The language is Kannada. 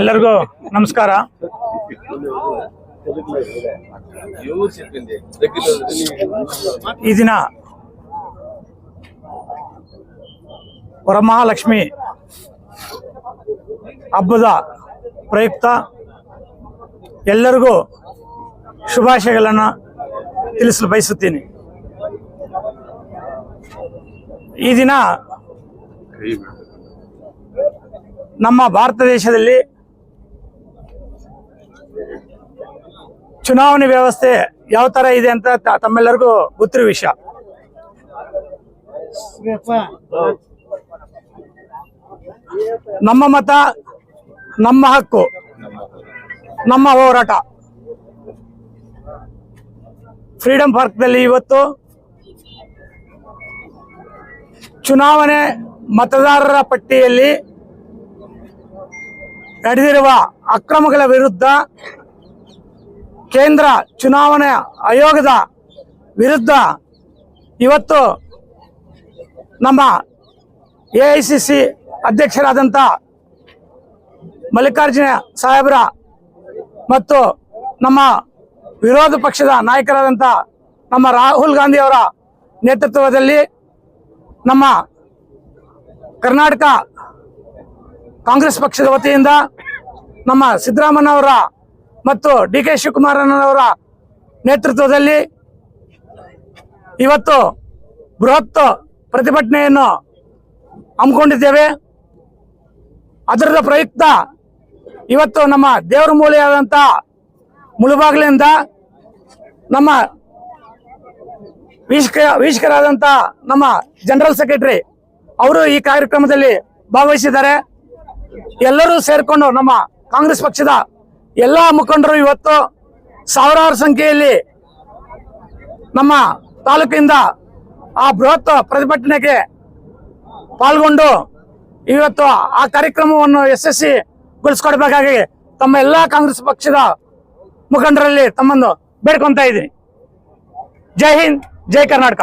ಎಲ್ಲರಿಗೂ ನಮಸ್ಕಾರ. ಈ ದಿನ ವರಮಹಾಲಕ್ಷ್ಮಿ ಹಬ್ಬದ ಪ್ರಯುಕ್ತ ಎಲ್ಲರಿಗೂ ಶುಭಾಶಯಗಳನ್ನು ತಿಳಿಸಲು ಬಯಸುತ್ತೀನಿ. ಈ ದಿನ ನಮ್ಮ ಭಾರತ ದೇಶದಲ್ಲಿ ಚುನಾವಣೆ ವ್ಯವಸ್ಥೆ ಯಾವ ಥರ ಇದೆ ಅಂತ ತಮ್ಮೆಲ್ಲರಿಗೂ ಗೊತ್ತಿರೋ ವಿಷಯ. ನಮ್ಮ ಮತ, ನಮ್ಮ ಹಕ್ಕು, ನಮ್ಮ ಹೋರಾಟ. ಫ್ರೀಡಂ ಪಾರ್ಕ್ನಲ್ಲಿ ಇವತ್ತು ಚುನಾವಣೆ ಮತದಾರರ ಪಟ್ಟಿಯಲ್ಲಿ ನಡೆದಿರುವ ಅಕ್ರಮಗಳ ವಿರುದ್ಧ ಕೇಂದ್ರ ಚುನಾವಣಾ ಆಯೋಗದ ವಿರುದ್ಧ ಇವತ್ತು ನಮ್ಮ ಎ ಐ ಸಿ ಸಿ ಅಧ್ಯಕ್ಷರಾದಂಥ ಮಲ್ಲಿಕಾರ್ಜುನ ಸಾಹೇಬ್ರ ಮತ್ತು ನಮ್ಮ ವಿರೋಧ ಪಕ್ಷದ ನಾಯಕರಾದಂಥ ನಮ್ಮ ರಾಹುಲ್ ಗಾಂಧಿ ಅವರ ನೇತೃತ್ವದಲ್ಲಿ ನಮ್ಮ ಕರ್ನಾಟಕ ಕಾಂಗ್ರೆಸ್ ಪಕ್ಷದ ವತಿಯಿಂದ ನಮ್ಮ ಸಿದ್ದರಾಮಯ್ಯನವರ ಮತ್ತು ಡಿ ಕೆ ಶಿವಕುಮಾರಣ್ಣನವರ ನೇತೃತ್ವದಲ್ಲಿ ಇವತ್ತು ಬೃಹತ್ ಪ್ರತಿಭಟನೆಯನ್ನು ಹಮ್ಮಿಕೊಂಡಿದ್ದೇವೆ. ಅದರ ಪ್ರಯುಕ್ತ ಇವತ್ತು ನಮ್ಮ ದೇವರ ಮೂಲೆಯಾದಂಥ ಮುಳುಬಾಗಿಲಿಂದ ನಮ್ಮ ವೀಕ್ಷಕ ವೀಕ್ಷಕರಾದಂಥ ನಮ್ಮ ಜನರಲ್ ಸೆಕ್ರೆಟರಿ ಅವರು ಈ ಕಾರ್ಯಕ್ರಮದಲ್ಲಿ ಭಾಗವಹಿಸಿದ್ದಾರೆ. ಎಲ್ಲರೂ ಸೇರಿಕೊಂಡು ನಮ್ಮ ಕಾಂಗ್ರೆಸ್ ಪಕ್ಷದ ಎಲ್ಲ ಮುಖಂಡರು ಇವತ್ತು ಸಾವಿರಾರು ಸಂಖ್ಯೆಯಲ್ಲಿ ನಮ್ಮ ತಾಲೂಕಿಂದ ಆ ಬೃಹತ್ ಪ್ರತಿಭಟನೆಗೆ ಪಾಲ್ಗೊಂಡು ಇವತ್ತು ಆ ಕಾರ್ಯಕ್ರಮವನ್ನು ಯಶಸ್ವಿಗೊಳಿಸ್ಕೊಡ್ಬೇಕಾಗಿ ತಮ್ಮ ಎಲ್ಲ ಕಾಂಗ್ರೆಸ್ ಪಕ್ಷದ ಮುಖಂಡರಲ್ಲಿ ತಮ್ಮನ್ನು ಬೇಡ್ಕೊಂತ ಇದ್ದೀನಿ. ಜೈ ಹಿಂದ್, ಜೈ ಕರ್ನಾಟಕ.